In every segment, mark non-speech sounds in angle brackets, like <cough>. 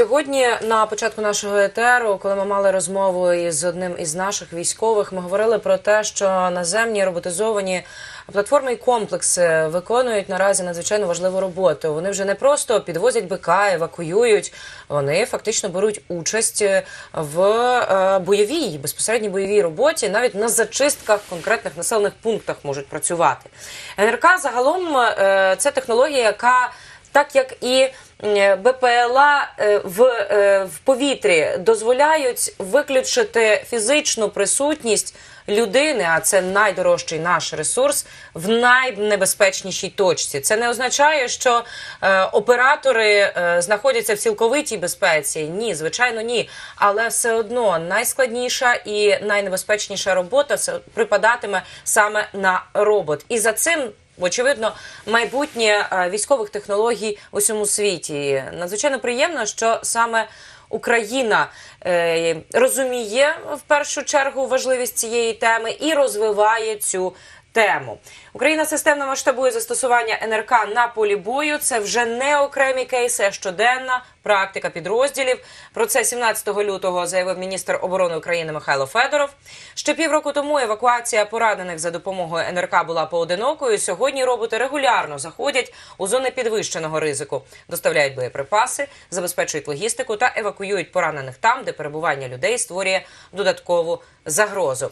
Сьогодні на початку нашого етеру, коли ми мали розмову із одним із наших військових, ми говорили про те, що наземні роботизовані платформи і комплекси виконують наразі надзвичайно важливу роботу. Вони вже не просто підвозять БК, евакуюють, вони фактично беруть участь в е, бойовій безпосередній бойовій роботі, навіть на зачистках конкретних населених пунктах можуть працювати. НРК загалом е, це технологія, яка так як і БПЛА е, в, е, в повітрі дозволяють виключити фізичну присутність людини, а це найдорожчий наш ресурс, в найнебезпечнішій точці. Це не означає, що е, оператори е, знаходяться в цілковитій безпеці. Ні, звичайно, ні. Але все одно найскладніша і найнебезпечніша робота це припадатиме саме на робот. І за цим Очевидно, майбутнє е, військових технологій в усьому світі. Надзвичайно приємно, що саме Україна е, розуміє в першу чергу важливість цієї теми і розвиває цю тему. Україна системно масштабує застосування НРК на полі бою. Це вже не окремі кейси, а щоденна практика підрозділів. Про це 17 лютого заявив міністр оборони України Михайло Федоров. Ще півроку тому евакуація поранених за допомогою НРК була поодинокою. Сьогодні роботи регулярно заходять у зони підвищеного ризику, доставляють боєприпаси, забезпечують логістику та евакуюють поранених там, де перебування людей створює додаткову загрозу.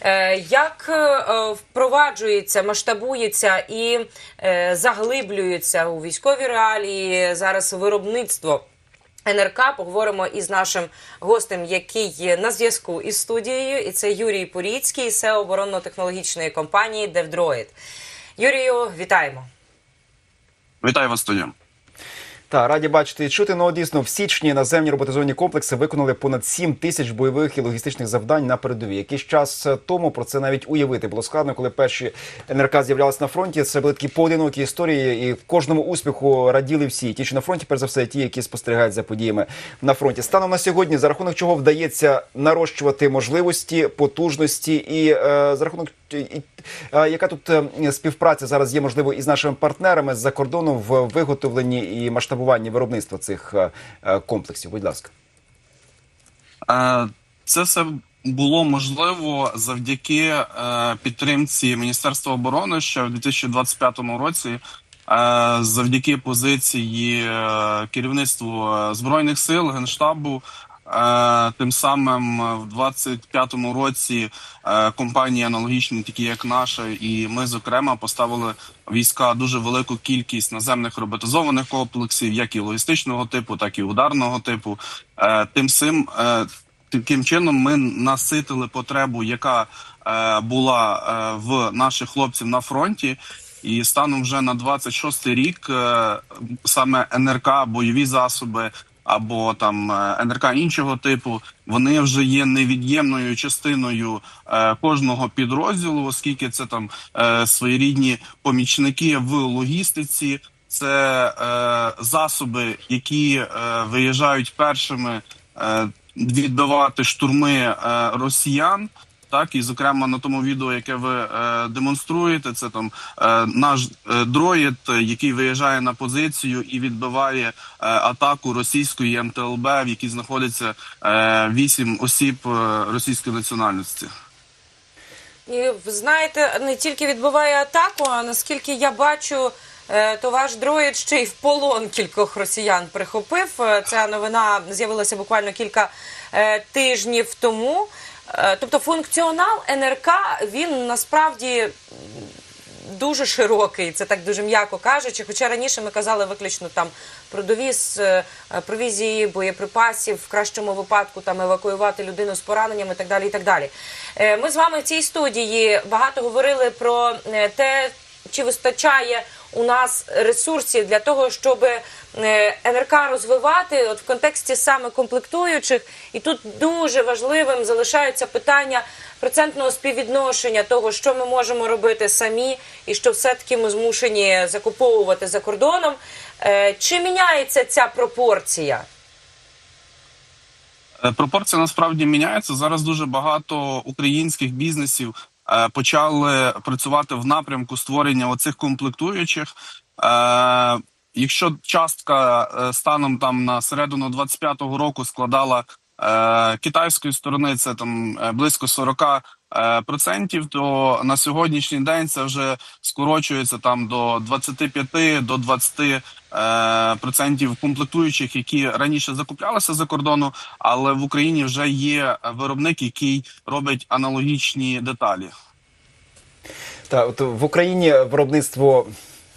Е, Як е, впроваджується, масштабується і е, заглиблюється у військові реалії зараз виробництво НРК? Поговоримо із нашим гостем, який є на зв'язку із студією, і це Юрій Поріцький, СЕО оборонно-технологічної компанії Девдроїд. Юрію, вітаємо. Вітаю вас, студія. Та раді бачити і чути. Ну дійсно в січні наземні роботизовані комплекси виконали понад 7 тисяч бойових і логістичних завдань на передовій. Якийсь час тому про це навіть уявити було складно, коли перші НРК з'являлися на фронті. Це були такі поодинокі історії, і в кожному успіху раділи всі. Ті, що на фронті, перш за все, ті, які спостерігають за подіями на фронті. Станом на сьогодні, за рахунок чого вдається нарощувати можливості, потужності і е, за рахунок е, яка тут е, співпраця зараз є можливо із нашими партнерами з-за кордону в виготовленні і масштабуванні виробництва цих е, е, комплексів? Будь ласка. Е, Це все було можливо завдяки підтримці Міністерства оборони ще в 2025 році. Завдяки позиції керівництву збройних сил генштабу, тим самим е, в 25-му році е, компанії аналогічні, такі як наша, і ми зокрема поставили війська дуже велику кількість наземних роботизованих комплексів, як і логістичного типу, так і ударного типу. Е, Тим сим е, таким чином ми наситили потребу, яка е, була е, в наших хлопців на фронті. І станом вже на 26-й рік е, саме НРК, бойові засоби або там е, НРК іншого типу, вони вже є невід'ємною частиною е, кожного підрозділу, оскільки це там е, своєрідні помічники в логістиці. Це е, засоби, які е, виїжджають першими е, відбивати штурми е, росіян. Так, і зокрема на тому відео, яке ви е, демонструєте, це там е, наш е, дроїд, який виїжджає на позицію і відбиває е, атаку російської МТЛБ, в якій знаходиться е, вісім осіб е, російської національності. І ви знаєте, не тільки відбиває атаку, а наскільки я бачу, е, то ваш дроїд ще й в полон кількох росіян прихопив. Ця новина з'явилася буквально кілька тижнів тому. Е, Тобто функціонал НРК він насправді дуже широкий, це так дуже м'яко кажучи. Хоча раніше ми казали виключно там про довіз е, провізії, боєприпасів, в кращому випадку там евакуювати людину з пораненнями і так далі. І так далі. Е, Ми з вами в цій студії багато говорили про те, чи вистачає у нас ресурсів для того, щоб е, НРК розвивати от в контексті саме комплектуючих. І тут дуже важливим залишається питання процентного співвідношення того, що ми можемо робити самі, і що все-таки ми змушені закуповувати за кордоном. Е, Чи міняється ця пропорція? Е, Пропорція насправді міняється. Зараз дуже багато українських бізнесів почали працювати в напрямку створення оцих комплектуючих. Е, якщо частка е, станом там на середину 25-го року складала е, китайської сторони, це там е, близько 40 е, процентів, то на сьогоднішній день це вже скорочується там до 25 до 20 е, процентів комплектуючих, які раніше закуплялися за кордону, але в Україні вже є виробник, який робить аналогічні деталі. Та от в Україні виробництво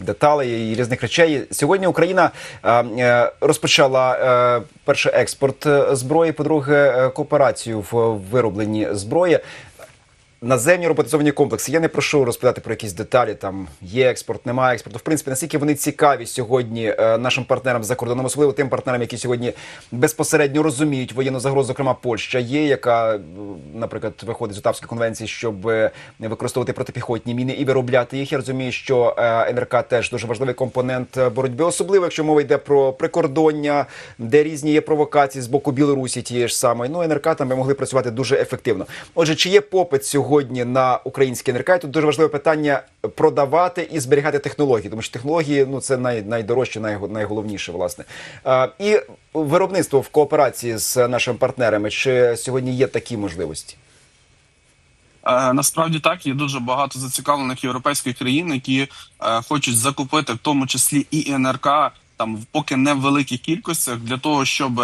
деталей і різних речей. Сьогодні Україна е, е, розпочала е, перше експорт е, зброї. По-друге, е, кооперацію в виробленні зброї. Наземні роботизовані комплекси. Я не прошу розповідати про якісь деталі. Там є експорт, немає експорту. В принципі, наскільки вони цікаві сьогодні е, нашим партнерам за кордоном, особливо тим партнерам, які сьогодні безпосередньо розуміють воєнну загрозу, зокрема Польща є, яка, е, наприклад, виходить з Отавської конвенції, щоб е, використовувати протипіхотні міни і виробляти їх. Я розумію, що НРК теж дуже важливий компонент боротьби, особливо якщо мова йде про прикордоння, де різні є провокації з боку Білорусі тієї ж самої. Ну НРК там би могли працювати дуже ефективно. Отже, чи є попит сьогодні на українські НРК? Тут дуже важливе питання продавати і зберігати технології, тому що технології ну це най, найдорожче, най, найголовніше, власне. Е, і виробництво в кооперації з нашими партнерами. Чи сьогодні є такі можливості? Е, Насправді так є дуже багато зацікавлених європейських країн, які е, хочуть закупити, в тому числі і НРК, там поки не в великих кількостях, для того, щоб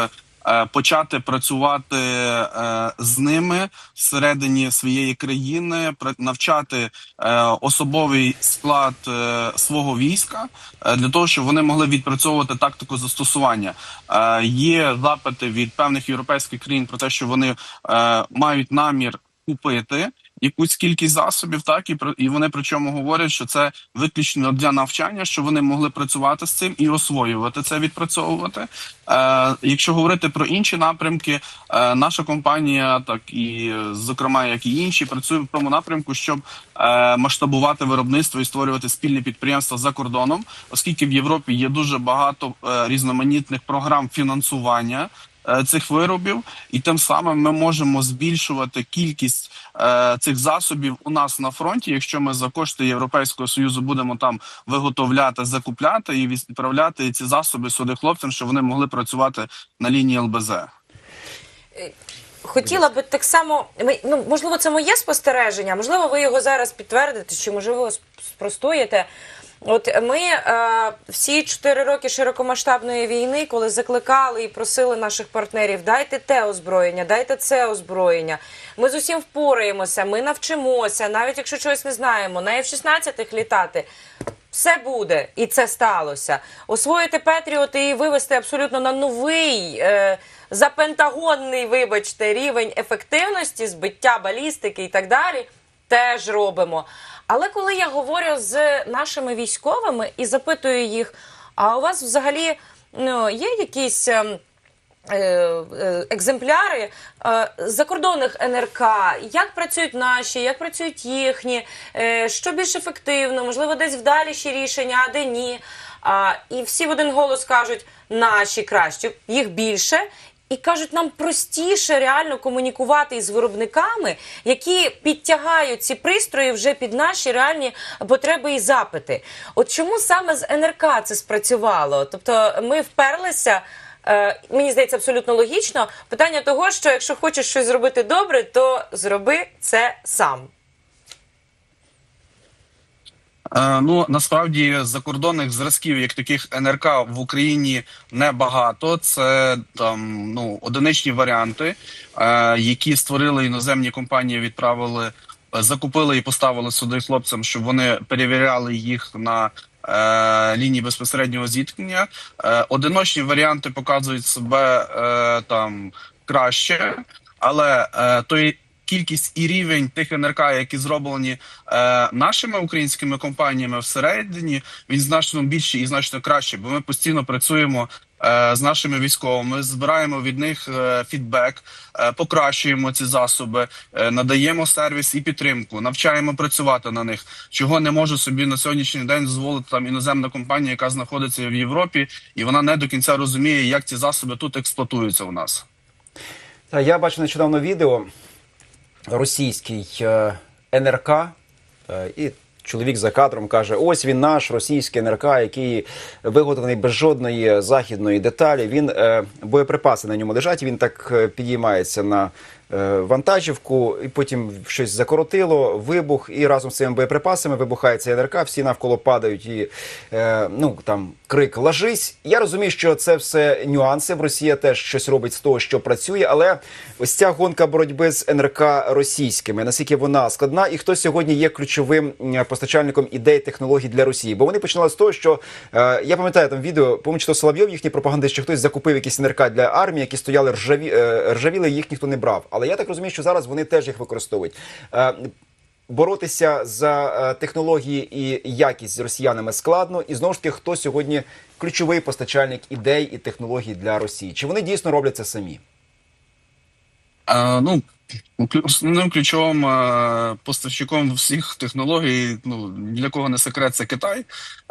почати працювати е, з ними всередині своєї країни, навчати е, особовий склад е, свого війська е, для того, щоб вони могли відпрацьовувати тактику застосування. Е, Є запити від певних європейських країн про те, що вони е, мають намір купити якусь кількість засобів, так і і вони причому говорять, що це виключно для навчання, що вони могли працювати з цим і освоювати це, відпрацьовувати. Е, якщо говорити про інші напрямки, е, наша компанія, так і зокрема, як і інші, працює в тому напрямку, щоб е, масштабувати виробництво і створювати спільні підприємства за кордоном, оскільки в Європі є дуже багато е, різноманітних програм фінансування цих виробів, і тим самим ми можемо збільшувати кількість е, цих засобів у нас на фронті, якщо ми за кошти Європейського союзу будемо там виготовляти, закупляти і відправляти ці засоби сюди хлопцям, щоб вони могли працювати на лінії ЛБЗ. Хотіла би так само, ну можливо, це моє спостереження, можливо, ви його зараз підтвердите, чи можливо спростуєте. От ми е, всі чотири роки широкомасштабної війни, коли закликали і просили наших партнерів, дайте те озброєння, дайте це озброєння. Ми з усім впораємося, ми навчимося, навіть якщо чогось не знаємо, на F-16 літати. Все буде, і це сталося. Освоїти Петріоти і вивести абсолютно на новий, е, запентагонний, вибачте, рівень ефективності, збиття балістики і так далі, теж робимо. Але коли я говорю з нашими військовими і запитую їх, а у вас взагалі ну, є якісь. е, е, екземпляри е, закордонних НРК, як працюють наші, як працюють їхні, е, що більш ефективно, можливо, десь вдаліші рішення, а де ні. А, І всі в один голос кажуть, наші кращі, їх більше. І кажуть, нам простіше реально комунікувати із виробниками, які підтягають ці пристрої вже під наші реальні потреби і запити. От чому саме з НРК це спрацювало? Тобто ми вперлися. Е, Мені здається, абсолютно логічно. Питання того, що якщо хочеш щось зробити добре, то зроби це сам. Е, ну насправді закордонних зразків, як таких НРК в Україні небагато. Це там ну одиничні варіанти, е, які створили іноземні компанії, відправили, закупили і поставили сюди хлопцям, щоб вони перевіряли їх на. е, Лінії безпосереднього зіткнення одиночні варіанти показують себе там краще, але той кількість і рівень тих НРК, які зроблені е, нашими українськими компаніями всередині, він значно більший і значно краще, бо ми постійно працюємо. е, З нашими військовими збираємо від них е, фідбек, е, покращуємо ці засоби, надаємо сервіс і підтримку, навчаємо працювати на них, чого не може собі на сьогоднішній день дозволити там іноземна компанія, яка знаходиться в Європі, і вона не до кінця розуміє, як ці засоби тут експлуатуються у нас. Я бачив нещодавно відео російський е, НРК е, і чоловік за кадром каже: ось він наш російський НРК, який виготовлений без жодної західної деталі. Він е, боєприпаси на ньому лежать. Він так підіймається на вантажівку, і потім щось закоротило, вибух, і разом з цими боєприпасами вибухає цей НРК. Всі навколо падають і е, ну там крик ложись. Я розумію, що це все нюанси. В Росія теж щось робить з того, що працює, але ось ця гонка боротьби з НРК російськими, наскільки вона складна, і хто сьогодні є ключовим постачальником ідей технологій для Росії? Бо вони починали з того, що е, я пам'ятаю там відео, по то Соловйов, їхній пропагандист, чи хтось закупив якісь НРК для армії, які стояли ржаві, е, ржавіли, їх ніхто не брав. Але я так розумію, що зараз вони теж їх використовують. Е, боротися за е, технології і якість з росіянами складно. І знову ж таки, хто сьогодні ключовий постачальник ідей і технологій для Росії? Чи вони дійсно роблять це самі? А, ну, клю- основним ключовим е, поставщиком всіх технологій, ну для кого не секрет, це Китай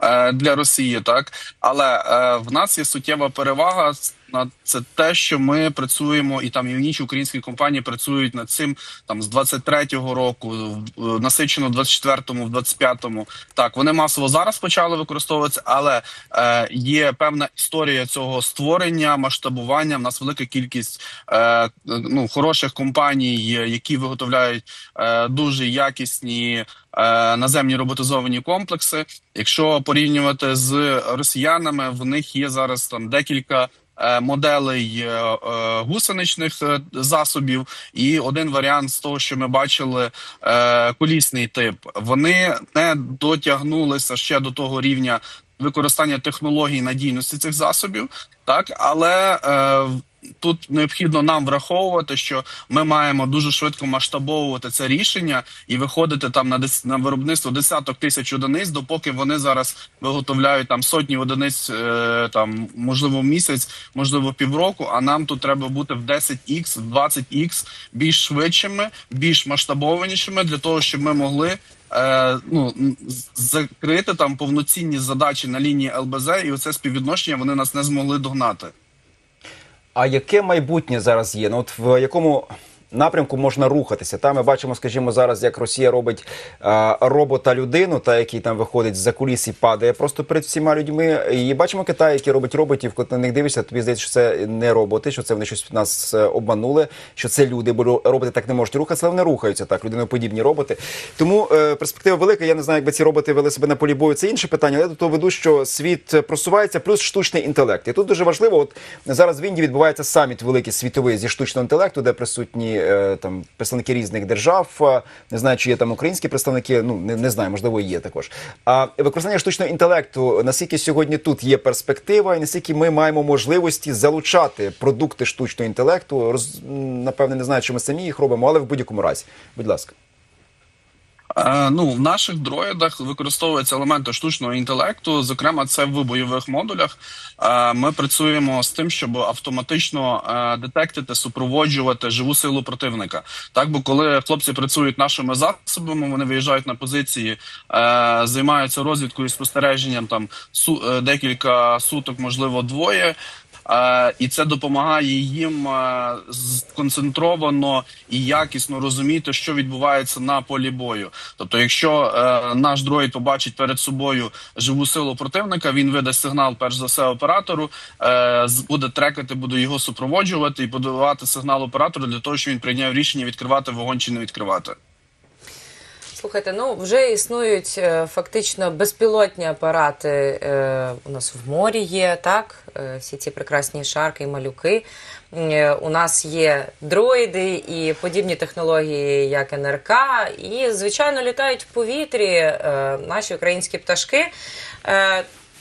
е, для Росії, так але е, в нас є суттєва перевага. На це те, що ми працюємо, і там і інші українські компанії працюють над цим там з 23-го року, насичено в 24-му, в 25-му. Так, вони масово зараз почали використовуватися, але е, є певна історія цього створення, масштабування. В нас велика кількість е, ну хороших компаній, які виготовляють е, дуже якісні е, наземні роботизовані комплекси. Якщо порівнювати з росіянами, в них є зараз там декілька. е, Моделей гусеничних засобів, і один варіант з того, що ми бачили, колісний тип. Вони не дотягнулися ще до того рівня використання технологій надійності цих засобів, так але тут необхідно нам враховувати, що ми маємо дуже швидко масштабовувати це рішення і виходити там на на виробництво десяток тисяч одиниць, допоки вони зараз виготовляють там сотні одиниць, е, там можливо місяць, можливо півроку. А нам тут треба бути в 10x, в 20x більш швидшими, більш масштабованішими для того, щоб ми могли. Е, ну закрити там повноцінні задачі на лінії ЛБЗ, і оце співвідношення вони нас не змогли догнати. А яке майбутнє зараз є? Ну от в якому напрямку можна рухатися? Та ми бачимо, скажімо, зараз, як Росія робить е, робота людину, та який там виходить з-за куліс і падає просто перед всіма людьми. І бачимо Китай, який робить роботів, коли на них дивишся, тобі здається, що це не роботи, що це вони щось нас е, обманули, що це люди, бо роботи так не можуть рухатися, але вони рухаються так, людиноподібні роботи. Тому е, перспектива велика. Я не знаю, якби ці роботи вели себе на полі бою. Це інше питання, але до того веду, що світ просувається, плюс штучний інтелект. І тут дуже важливо, от зараз в Індії відбувається саміт великий світовий зі штучного інтелекту, де присутні е, там представники різних держав. Е, Не знаю, чи є там українські представники. Ну не, не знаю, можливо, є також. А використання штучного інтелекту, наскільки сьогодні тут є перспектива, і наскільки ми маємо можливості залучати продукти штучного інтелекту, роз, напевне, не знаю, чи ми самі їх робимо, але в будь-якому разі, будь ласка. Е, ну, в наших дроїдах використовуються елементи штучного інтелекту. Зокрема, це в бойових модулях. Е, ми працюємо з тим, щоб автоматично е, детектити, супроводжувати живу силу противника. Так, бо коли хлопці працюють нашими засобами, вони виїжджають на позиції, займаються розвідкою і спостереженням там декілька суток, можливо, двоє. Е, і це допомагає їм е, сконцентровано і якісно розуміти, що відбувається на полі бою. Тобто, якщо е, наш дроїд побачить перед собою живу силу противника, він видасть сигнал, перш за все, оператору, буде трекати, буде його супроводжувати і подавати сигнал оператору для того, щоб він прийняв рішення відкривати вогонь чи не відкривати. Слухайте, ну вже існують е, фактично безпілотні апарати. Е, у нас в морі є так, е, всі ці прекрасні шарки і малюки. У нас є дроїди і подібні технології, як НРК, і звичайно літають в повітрі наші українські пташки.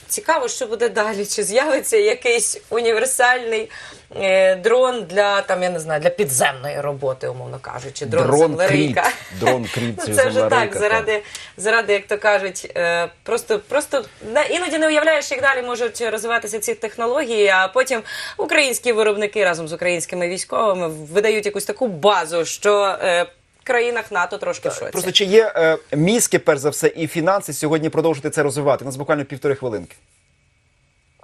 Цікаво, що буде далі. Чи з'явиться якийсь універсальний е, дрон для там, я не знаю, для підземної роботи, умовно кажучи, дрон, Дрон землерийка. Кріт. Дрон Кріт, <laughs> Ну, це вже так, заради, заради, як то кажуть, е, просто, просто іноді не уявляєш, як далі можуть розвиватися ці технології, а потім українські виробники разом з українськими військовими видають якусь таку базу, що е, країнах НАТО трошки в шоці. Просто чи є е, мізки, перш за все, і фінанси сьогодні продовжити це розвивати? У нас буквально півтори хвилинки.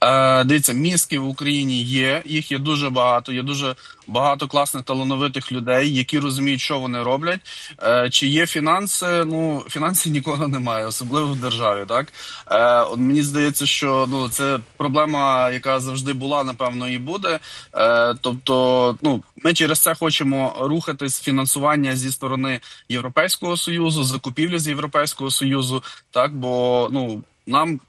Е, дивіться, мізки в Україні є, їх є дуже багато. Є дуже багато класних талановитих людей, які розуміють, що вони роблять. Е, чи є фінанси? Ну фінансів <laughs> ніколи немає, особливо в державі. Так е, мені здається, що ну це проблема, яка завжди була, напевно, і буде. Е, тобто, ну ми через це хочемо рухатись фінансування зі сторони Європейського союзу, закупівлі з Європейського союзу, так бо ну нам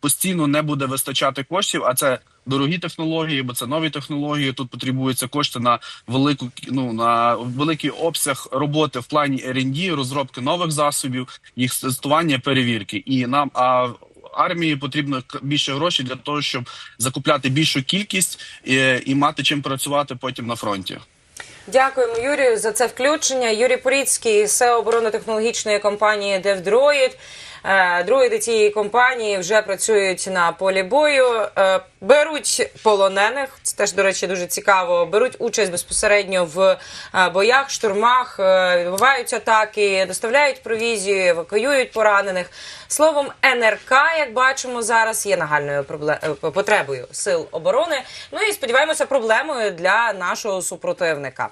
постійно не буде вистачати коштів, а це дорогі технології, бо це нові технології. Тут потребуються кошти на велику ну на великий обсяг роботи в плані R&D, розробки нових засобів, їх тестування, перевірки. І нам а армії потрібно більше грошей для того, щоб закупляти більшу кількість і, і мати чим працювати потім на фронті. Дякуємо Юрію за це включення. Юрій Поріцький, SEO оборонно-технологічної компанії DevDroid. Е, Дроїди цієї компанії вже працюють на полі бою, е, беруть полонених. Це теж, до речі, дуже цікаво. Беруть участь безпосередньо в е, боях, штурмах, відбуваються атаки, доставляють провізію, евакуюють поранених. Словом, НРК, як бачимо зараз, є нагальною потребою сил оборони. Ну і сподіваємося, проблемою для нашого супротивника.